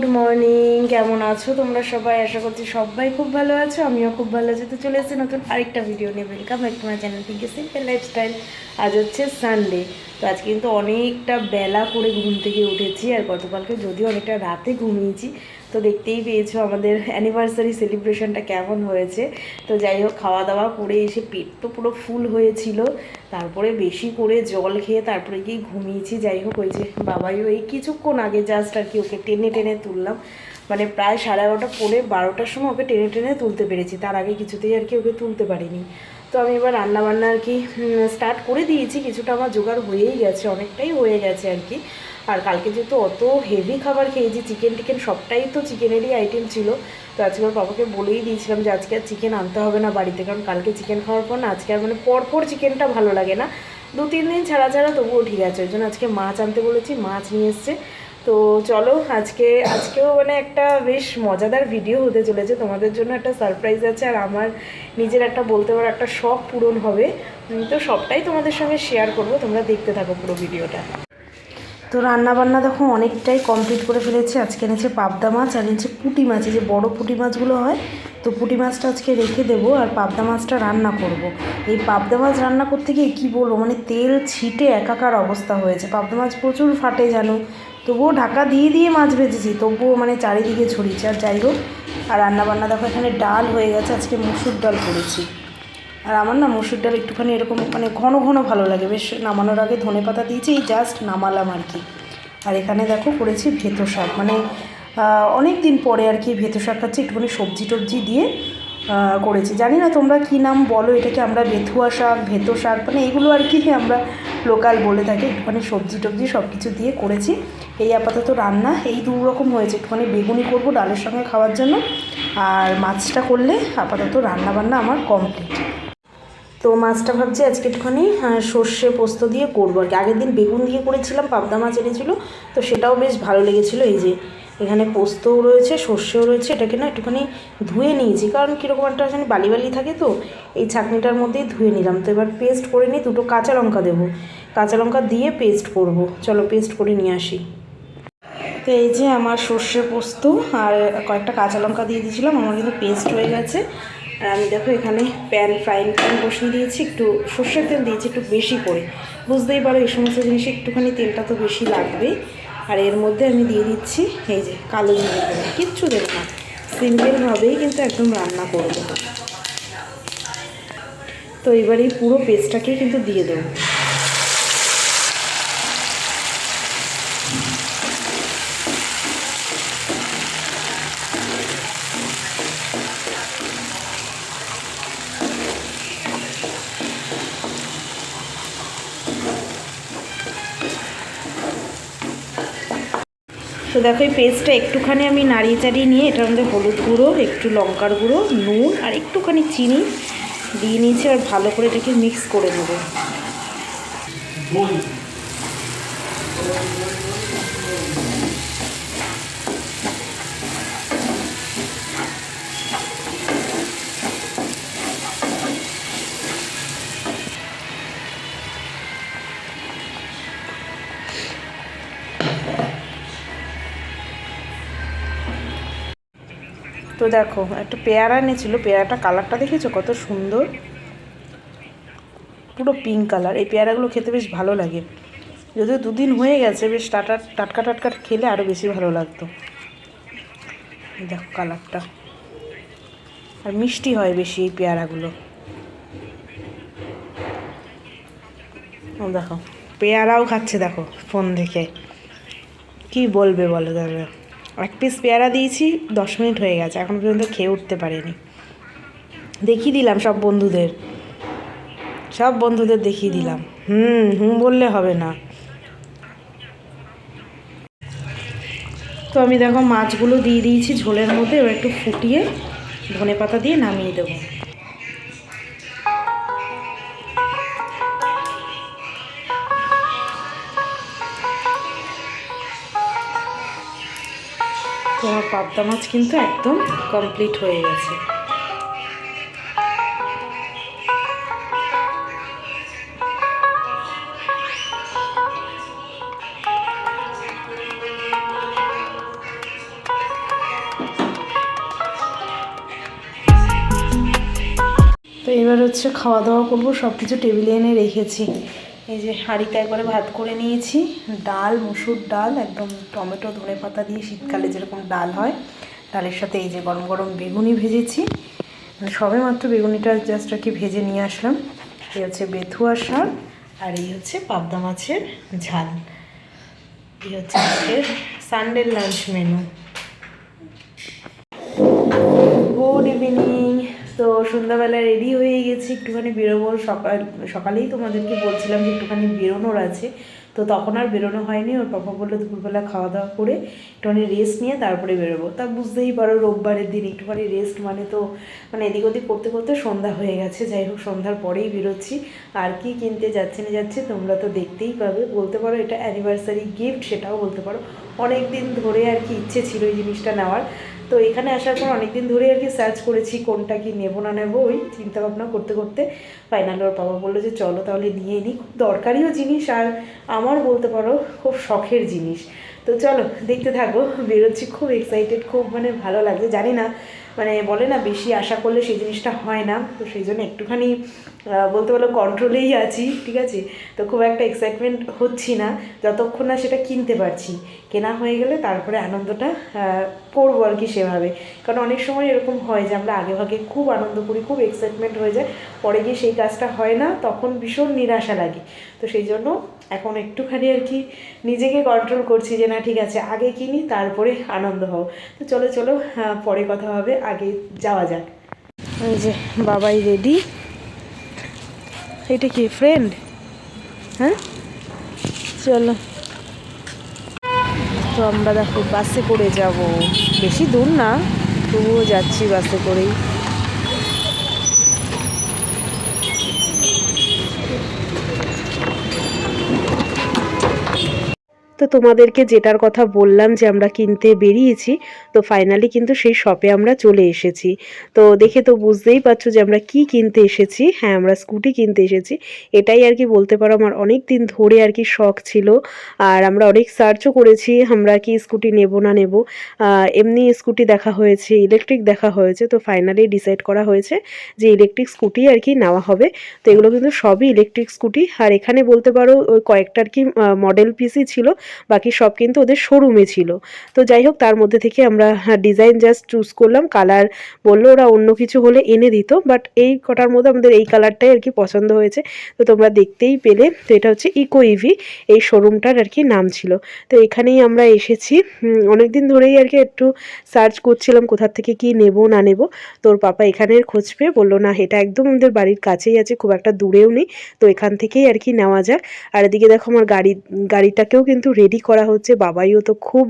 Good morning কেমন আছো তোমরা সবাই? আশা করছি সবাই খুব ভালো আছো, আমিও খুব ভালো আছি। তো চলে এসেছি নতুন আরেকটা ভিডিও নিয়ে। Welcome back to my channel Pinky simple lifestyle আজ হচ্ছে সানডে তো আজকে কিন্তু অনেকটা বেলা করে ঘুম থেকে উঠেছি আর গতকালকে যদিও অনেকটা রাতে ঘুমিয়েছি তো দেখতেই পেয়েছ আমাদের অ্যানিভার্সারি সেলিব্রেশনটা কেমন হয়েছে। তো যাই হোক খাওয়া দাওয়া করে এসে পেট তো পুরো ফুল হয়েছিল। তারপরে বেশি করে জল খেয়ে তারপরে গিয়ে ঘুমিয়েছি। যাই হোক, ওই যে বাবাইও এই কিছুক্ষণ আগে জাস্ট আর কি ওকে টেনে টেনে তুললাম। মানে প্রায় সাড়ে এগারোটা পরে বারোটার সময় ওকে টেনে টেনে তুলতে পেরেছি। তার আগে কিছুতেই আর কি ওকে তুলতে পারিনি। তো আমি এবার রান্না বান্না আর কি স্টার্ট করে দিয়েছি। কিছুটা আমার জোগাড় হয়েই গেছে, অনেকটাই হয়ে গেছে আর কি। আর কালকে যেহেতু অত হেভি খাবার খেয়েছি চিকেন টিকেন সবটাই তো চিকেনেরই আইটেম ছিল। তো আজকে ওর বাবাকে বলেই দিয়েছিলাম যে, আজকে আর চিকেন আনতে হবে না বাড়িতে, কারণ কালকে চিকেন খাওয়ার পর না, আজকে আর মানে পরপর চিকেনটা ভালো লাগে না। দু তিন দিন ছাড়া ছাড়া তবুও ঠিক আছে। ওই জন্য আজকে মাছ আনতে বলেছি, মাছ নিয়ে এসছে। তো চলো, আজকে, আজকেও মানে একটা বেশ মজাদার ভিডিও হতে চলেছে। তোমাদের জন্য একটা সারপ্রাইজ আছে আর আমার নিজের একটা বলতে পারো একটা শখ পূরণ হবে। তো সবটাই তোমাদের সঙ্গে শেয়ার করব, তোমরা দেখতে থাকো পুরো ভিডিওটা তো রান্না বান্না দেখো, অনেকটাই কমপ্লিট করে ফেলেছি। আজকে এনেছে পাবদা মাছ আর এনেছে পুঁটি মাছ। এই যে বড় পুঁটি মাছগুলো হয়, তো পুঁটি মাছটা আজকে রেখে দেবো আর পাবদা মাছটা রান্না করব। এই পাবদা মাছ রান্না করতে গিয়ে কী বলব মানে তেল ছিটে একাকার অবস্থা হয়েছে। পাবদা মাছ প্রচুর ফাটে, জানো? তবুও ঢাকা দিয়ে দিয়ে মাছ ভেজেছি, তবুও মানে চারিদিকে ছড়িয়েছে। আর যাই হোক, আর রান্না বান্না দেখো, এখানে ডাল হয়ে গেছে, আজকে মুসুর ডাল করেছি। আর আমার না মসুর ডাল একটুখানি এরকম মানে ঘন ঘন ভালো লাগে, বেশ নামানোর আগে ধনে পাতা দিয়েছি, এই জাস্ট নামালাম আর কি। আর এখানে দেখো, করেছি ভেতো শাক মানে অনেক দিন পরে আর কি ভেতো শাক খাচ্ছি, একটুখানি সবজি টবজি দিয়ে করেছি। জানি না তোমরা কী নাম বলো, এটাকে আমরা বেথুয়া শাক, ভেতো শাক মানে এইগুলো আর কি আমরা লোকাল বলে থাকি। একটুখানি সবজি টবজি সব কিছু দিয়ে করেছি। এই আপাতত রান্না, এই দু রকম হয়েছে। একটুখানি বেগুনি করব ডালের সঙ্গে খাওয়ার জন্য। আর মাছটা করলে আপাতত রান্না বান্না আমার কমপ্লিট। তো মাছটা ভাবছি আজকে একটুখানি সর্ষে পোস্ত দিয়ে করব আর কি। আগের দিন বেগুন দিয়ে করেছিলাম, পাবদা মাছ এনেছিল, তো সেটাও বেশ ভালো লেগেছিলো। এই যে এখানে পোস্তও রয়েছে, সর্ষেও রয়েছে, এটাকে না একটুখানি ধুয়ে নিয়েছি। কারণ কীরকম একটা জানি বালি বালি থাকে তো, এই ছাঁকনিটার মধ্যেই ধুয়ে নিলাম। তো এবার পেস্ট করে নিই দুটো কাঁচা লঙ্কা দেবো। কাঁচা লঙ্কা দিয়ে পেস্ট করব। চলো পেস্ট করে নিয়ে আসি। তো এই যে আমার সর্ষে পোস্ত আর কয়েকটা কাঁচা লঙ্কা দিয়ে দিয়েছিলাম, আমার কিন্তু পেস্ট হয়ে গেছে। আর আমি দেখো এখানে প্যান, ফ্রাইং প্যান বসিয়ে দিয়েছি, একটু সর্ষের তেল দিয়েছি একটু বেশি করে। বুঝতেই পারো এই সমস্ত জিনিসে একটুখানি তেলটা তো বেশি লাগবেই। আর এর মধ্যে আমি দিয়ে দিচ্ছি এই যে কালো জিরে কিচ্ছু দেবো না। সিম্পলভাবেই কিন্তু একদম রান্না করব। তো এবার এই পুরো পেস্টটাকে কিন্তু দিয়ে দেবো। তো দেখো এই পেস্টটা একটুখানি আমি নাড়িয়ে চাড়িয়ে নিয়ে, এটার মধ্যে হলুদ গুঁড়ো, একটু লঙ্কার গুঁড়ো, নুন আর একটুখানি চিনি দিয়ে নিয়েছি আর ভালো করে এটাকে মিক্স করে নেব। তো দেখো, একটা পেয়ারা এনেছিল, পেয়ারাটা কালারটা দেখেছ? কত সুন্দর। পুরো পিঙ্ক কালার এই পেয়ারাগুলো খেতে বেশ ভালো লাগে। যদিও দুদিন হয়ে গেছে, বেশ টাটা, টাটকা টাটকা খেলে আরও বেশি ভালো লাগতো। দেখো কালারটা। আর মিষ্টি হয় বেশি এই পেয়ারাগুলো। দেখো, পেয়ারাও খাচ্ছে দেখো ফোন দেখে কি বলবে বলো দাদা এক পিস পেয়ারা দিয়েছি, দশ মিনিট হয়ে গেছে, এখন পর্যন্ত খেয়ে উঠতে পারেনি। দেখিয়ে দিলাম সব বন্ধুদের। সব বন্ধুদের দেখিয়ে দিলাম। হুম হুম বললে হবে না। তো আমি দেখো মাছগুলো দিয়ে দিয়েছি ঝোলের মধ্যে, এবার একটু ফুটিয়ে ধনে পাতা দিয়ে নামিয়ে দেবো। পাবদা মাছ কিন্তু একদম কমপ্লিট হয়ে গেছে। তো এবার হচ্ছে খাওয়া দাওয়া করব সব কিছু টেবিলে এনে রেখেছি। এই যে হাঁড়িতে একবারে ভাত করে নিয়েছি। ডাল, মুসুর ডাল, একদম টমেটো, ধনে পাতা দিয়ে শীতকালে যেরকম ডাল হয়, ডালের সাথে এই যে গরম গরম বেগুনি ভেজেছি। সবে মাত্র বেগুনিটা জাস্ট আর কি ভেজে নিয়ে আসলাম। এই হচ্ছে বেথুয়া শাক আর এই হচ্ছে পাবদা মাছের ঝাল। এই হচ্ছে আজকের সানডের লাঞ্চ মেনু গুড ইভিনিং তো সন্ধ্যাবেলা রেডি হয়ে গেছি, একটুখানি বেরোবো। সকাল, সকালেই তোমাদেরকে বলছিলাম যে একটুখানি বেরোনোর আছে। তো তখন আর বেরোনো হয়নি, ওর পাপা বলল দুপুরবেলা খাওয়া দাওয়া করে একটুখানি রেস্ট নিয়ে তারপরে বেরোবো। তা বুঝতেই পারো রোববারের দিন একটুখানি রেস্ট মানে তো মানে এদিক ওদিক করতে করতে সন্ধ্যা হয়ে গেছে। যাই হোক, সন্ধ্যার পরেই বেরোচ্ছি। আর কি কিনতে যাচ্ছে না যাচ্ছে তোমরা তো দেখতেই পাবে। বলতে পারো এটা অ্যানিভার্সারি গিফট সেটাও বলতে পারো। অনেক দিন ধরে আর কি ইচ্ছে ছিল এই জিনিসটা নেওয়ার। তো এখানে আসার পর অনেকদিন ধরে আর কি সার্চ করেছি কোনটা কি নেব না নেব, ওই চিন্তা ভাবনা করতে করতে ফাইনাল ওর বাবা বলল যে চলো তাহলে নিয়ে নিই খুব দরকারিও জিনিস আর আমার বলতে পারো খুব শখের জিনিস। তো চলো দেখতে থাকো, বেরোচ্ছি, খুব এক্সাইটেড খুব মানে ভালো লাগছে। জানি না মানে বলে না, বেশি আশা করলে সেই জিনিসটা হয় না। তো সেই জন্য একটুখানি বলতে পারো কন্ট্রোলেই আছি, ঠিক আছে? তো খুব একটা এক্সাইটমেন্ট হচ্ছি না, যতক্ষণ না সেটা কিনতে পারছি। কেনা হয়ে গেলে তারপরে আনন্দটা করব আর কি সেভাবে। কারণ অনেক সময় এরকম হয় যে আমরা আগে ভাগে খুব আনন্দ করি, খুব এক্সাইটমেন্ট হয়ে যায়, পরে গিয়ে সেই কাজটা হয় না, তখন ভীষণ নিরাশা লাগে। তো সেই জন্য এখন একটুখানি আর কি নিজেকে কন্ট্রোল করছি যে না, ঠিক আছে, আগে কিনি, তারপরে আনন্দ হও। তো চলো চলো পরে কথা হবে। আগে যাওয়া যাক। যে বাবাই রেডি এটা কি ফ্রেন্ড হ্যাঁ? চলো। তো আমরা দেখো বাসে করে যাব। বেশি দূর না, তবুও যাচ্ছি বাসে করেই। তো তোমাদেরকে যেটার কথা বললাম যে আমরা কিনতে বেরিয়েছি, তো ফাইনালি কিন্তু সেই শপে আমরা চলে এসেছি। তো দেখে তো বুঝতেই পারছ যে আমরা কি কিনতে এসেছি হ্যাঁ আমরা স্কুটি কিনতে এসেছি। এটাই আর কি বলতে পারো, আমার অনেক দিন ধরে আর কি শখ ছিল। আর আমরা অনেক সার্চও করেছি, আমরা কি স্কুটি নেব না নেব। এমনি স্কুটি দেখা হয়েছে ইলেকট্রিক দেখা হয়েছে, তো ফাইনালি ডিসাইড করা হয়েছে যে ইলেকট্রিক স্কুটি আর কি নেওয়া হবে। তো এগুলো কিন্তু সবই ইলেকট্রিক স্কুটি আর এখানে বলতে পারো, ওই কয়েকটা আর কি মডেল পিসই ছিল। বাকি সব কিন্তু ওদের শোরুমে ছিল। তো যাই হোক, তার মধ্যে থেকে আমরা ডিজাইন জাস্ট চুজ করলাম। কালার বলল ওরা অন্য কিছু হলে এনে দিত বাট এই কটার মধ্যে আমাদের এই কালারটাই আর কি পছন্দ হয়েছে। তো তোমরা দেখতেই পেলে, তো এটা হচ্ছে ইকো ইভি এই শোরুমটার আর কি নাম ছিল। তো এখানেই আমরা এসেছি। অনেক দিন ধরেই আর কি একটু সার্চ করছিলাম কোথা থেকে কি নেব, না নেব। তোর পাপা এখানের খোঁজ পেয়ে বলল, না, এটা একদম আমাদের বাড়ির কাছেই আছে, খুব একটা দূরেও নেই। তো এখান থেকেই আর কি নেওয়া যাক। আর এদিকে দেখো আমার গাড়ি, গাড়িটাকেও কিন্তু রেডি করা হচ্ছে। বাবাইও তো খুব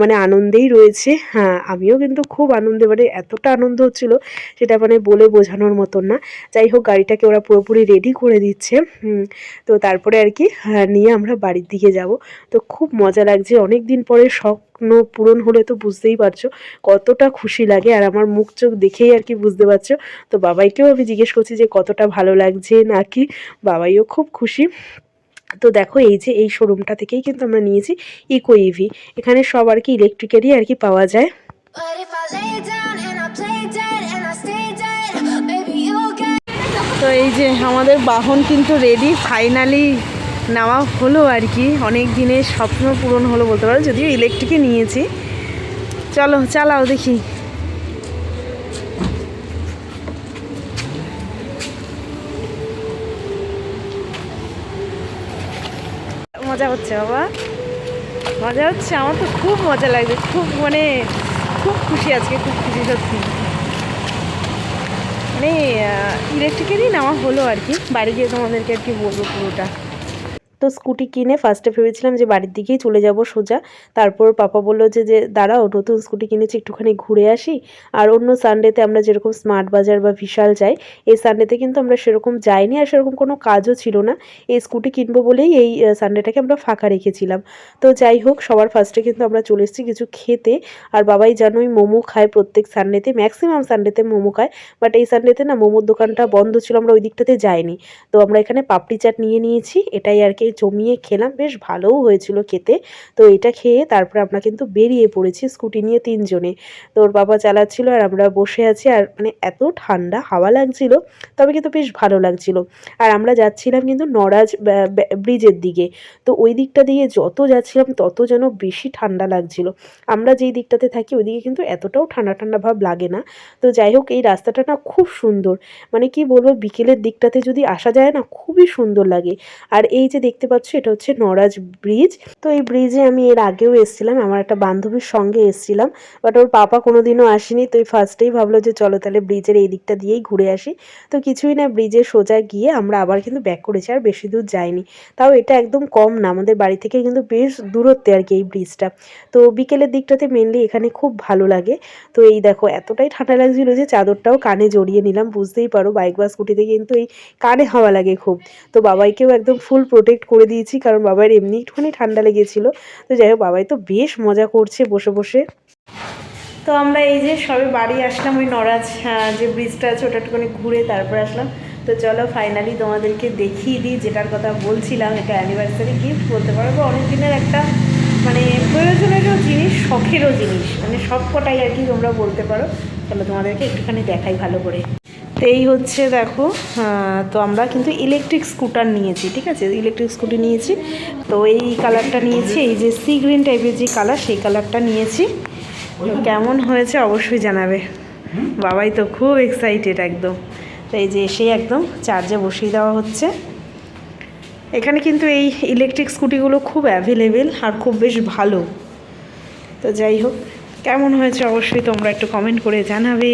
মানে আনন্দেই রয়েছে। হ্যাঁ আমিও কিন্তু খুব আনন্দে মানে এতটা আনন্দ হচ্ছিল সেটা মানে বলে বোঝানোর মতন না। যাই হোক গাড়িটাকে ওরা পুরোপুরি রেডি করে দিচ্ছে। তো তারপরে আর কি হ্যাঁ, নিয়ে আমরা বাড়ির দিকে যাব। তো খুব মজা লাগছে। অনেক দিন পরে স্বপ্ন পূরণ হলে তো বুঝতেই পারছ কতটা খুশি লাগে। আর আমার মুখ চোখ দেখেই আর কি বুঝতে পারছ। তো বাবাইকেও আমি জিজ্ঞেস করছি যে কতটা ভালো লাগছে নাকি? বাবাইও খুব খুশি। তো দেখো এই যে এই শোরুমটা থেকেই কিন্তু আমরা নিয়েছি ইকো ইভি এখানে সব আর কি ইলেকট্রিকেরই আর কি পাওয়া যায়. তো এই যে আমাদের বাহন কিন্তু রেডি ফাইনালি নেওয়া হলো আর কি। অনেক দিনের স্বপ্ন পূরণ হলো বলতে পারো যদিও ইলেকট্রিকে নিয়েছি। চলো চালাও দেখি। মজা হচ্ছে বাবা। মজা হচ্ছে, আমার তো খুব মজা লাগছে, খুব মানে খুব খুশি আজকে, খুব খুশি সত্যি। মানে ইলেকট্রিকেরই নেওয়া হলো আর কি, বাড়ি গিয়ে তোমাদেরকে আর কি বলব পুরোটা। তো স্কুটি কিনে ফার্স্টে ভেবেছিলাম যে বাড়ির দিকেই চলে যাব সোজা। তারপর পাপা বলল যে যে দাঁড়াও, নতুন স্কুটি কিনেছি, একটুখানি ঘুরে আসি। আর অন্য সানডেতে আমরা যেরকম স্মার্ট বাজার বা বিশাল যাই, এই সানডেতে কিন্তু আমরা সেরকম যাইনি আর সেরকম কোনো কাজও ছিল না। এই স্কুটি কিনবো বলেই এই সানডেটাকে আমরা ফাঁকা রেখেছিলাম। তো যাই হোক, সবার ফার্স্টে কিন্তু আমরা চলে এসেছি কিছু খেতে। আর বাবাই জানোই মোমো খায় প্রত্যেক সানডেতে ম্যাক্সিমাম সানডেতে মোমো খায়। বাট এই সানডেতে না, মোমোর দোকানটা বন্ধ ছিল, আমরা ওই দিকটাতে যাইনি। তো আমরা এখানে পাপড়ি চাট নিয়ে নিয়েছি, এটাই আর কি সবাইকে জমিয়ে খেলাম, বেশ ভালোও হয়েছিল খেতে। তো এটা খেয়ে তারপর আমরা কিন্তু বেরিয়ে পড়েছি স্কুটি নিয়ে তিনজনে। তো ওর বাবা চালাচ্ছিল আর আমরা বসে আছি আর মানে এত ঠান্ডা হাওয়া লাগছিল, তবে কিন্তু বেশ ভালো লাগছিল। আর আমরা যাচ্ছিলাম কিন্তু নরাজ ব্রিজের দিকে। তো ওই দিকটা দিয়ে যত যাচ্ছিলাম তত যেন বেশি ঠান্ডা লাগছিল। আমরা যেই দিকটাতে থাকি ওইদিকে কিন্তু এতটাও ঠান্ডা ঠান্ডা ভাব লাগে না। তো যাই হোক, এই রাস্তাটা না খুব সুন্দর। মানে কি বলব, বিকেলের দিকটাতে যদি আসা যায় না, খুবই সুন্দর লাগে। আর এই যে দেখতে পাচ্ছ, এটা হচ্ছে নরাজ ব্রিজ। তো এই ব্রিজে আমি এর আগেও এসেছিলাম, আমার একটা বান্ধবীর সঙ্গে এসেছিলাম বাট ওর পাপা কোনোদিনও আসেনি। তো এই ফার্স্টেই ভাবলো যে চলো তাহলে ব্রিজের এই দিকটা দিয়েই ঘুরে আসি। তো কিছুই না, ব্রিজে সোজা গিয়ে আমরা আবার কিন্তু ব্যাক করেছি, আর বেশি দূর যাইনি। তাও এটা একদম কম না, আমাদের বাড়ি থেকে কিন্তু বেশ দূরত্বে আর কি এই ব্রিজটা। তো বিকেলের দিকটাতে মেনলি এখানে খুব ভালো লাগে। তো এই দেখো, এতটাই ঠান্ডা লাগছিল যে চাদরটাও কানে জড়িয়ে নিলাম, বুঝতেই পারো বাইক বা স্কুটিতে কিন্তু এই কানে হাওয়া লাগে খুব। তো বাবাইকেও একদম ফুল প্রোটেক্ট করে দিয়েছি, কারণ বাবার এমনি একটুখানি ঠান্ডা লেগেছিল। তো যাই হোক, বাবাই তো বেশ মজা করছে বসে বসে। তো আমরা এই যে সবে বাড়ি আসলাম ওই নরাজ যে ব্রিজটা আছে ওটা একটুখানি ঘুরে তারপরে আসলাম। তো চলো ফাইনালি তোমাদেরকে দেখিয়ে দিই যেটার কথা বলছিলাম এটা অ্যানিভার্সারি গিফট বলতে পারব। অনেক দিনের একটা মানে প্রয়োজনেরও জিনিস, শখেরও জিনিস। মানে সব কটাই আর কি তোমরা বলতে পারো। চলো তোমাদেরকে একটুখানি দেখাই ভালো করে। তো এই হচ্ছে দেখো তো আমরা কিন্তু ইলেকট্রিক স্কুটার নিয়েছি, ঠিক আছে? ইলেকট্রিক স্কুটি নিয়েছি। তো এই কালারটা নিয়েছি, এই যে সি গ্রিন টাইপের যে কালার সেই কালারটা নিয়েছি। কেমন হয়েছে অবশ্যই জানাবে। বাবাই তো খুব এক্সাইটেড একদম। তো এই যে এসেই একদম চার্জে বসিয়ে দেওয়া হচ্ছে। এখানে কিন্তু এই ইলেকট্রিক স্কুটিগুলো খুব অ্যাভেলেবেল আর খুব বেশ ভালো। তো যাই হোক, কেমন হয়েছে অবশ্যই তোমরা একটু কমেন্ট করে জানাবে।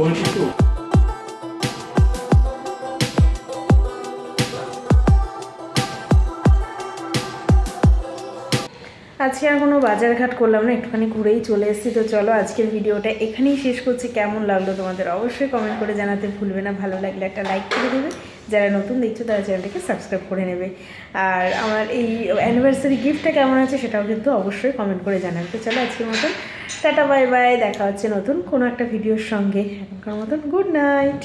Ponte tudo. আজকে আর কোনো বাজারঘাট করলাম না, একটুখানি ঘুরেই চলে এসেছি। তো চলো আজকের ভিডিওটা এখানেই শেষ করছি। কেমন লাগল তোমাদের অবশ্যই কমেন্ট করে জানাতে ভুলবে না। ভালো লাগলে একটা লাইক করে দেবে। যারা নতুন দেখছ তারা চ্যানেলটাকে সাবস্ক্রাইব করে নেবে। আর আমার এই অ্যানিভার্সারি গিফটটা কেমন আছে সেটাও কিন্তু অবশ্যই কমেন্ট করে জানাবে। তো চলো আজকের মতন। টাটা বাই বাই দেখা হচ্ছে নতুন কোনো একটা ভিডিওর সঙ্গে। এখনকার মতন গুড নাইট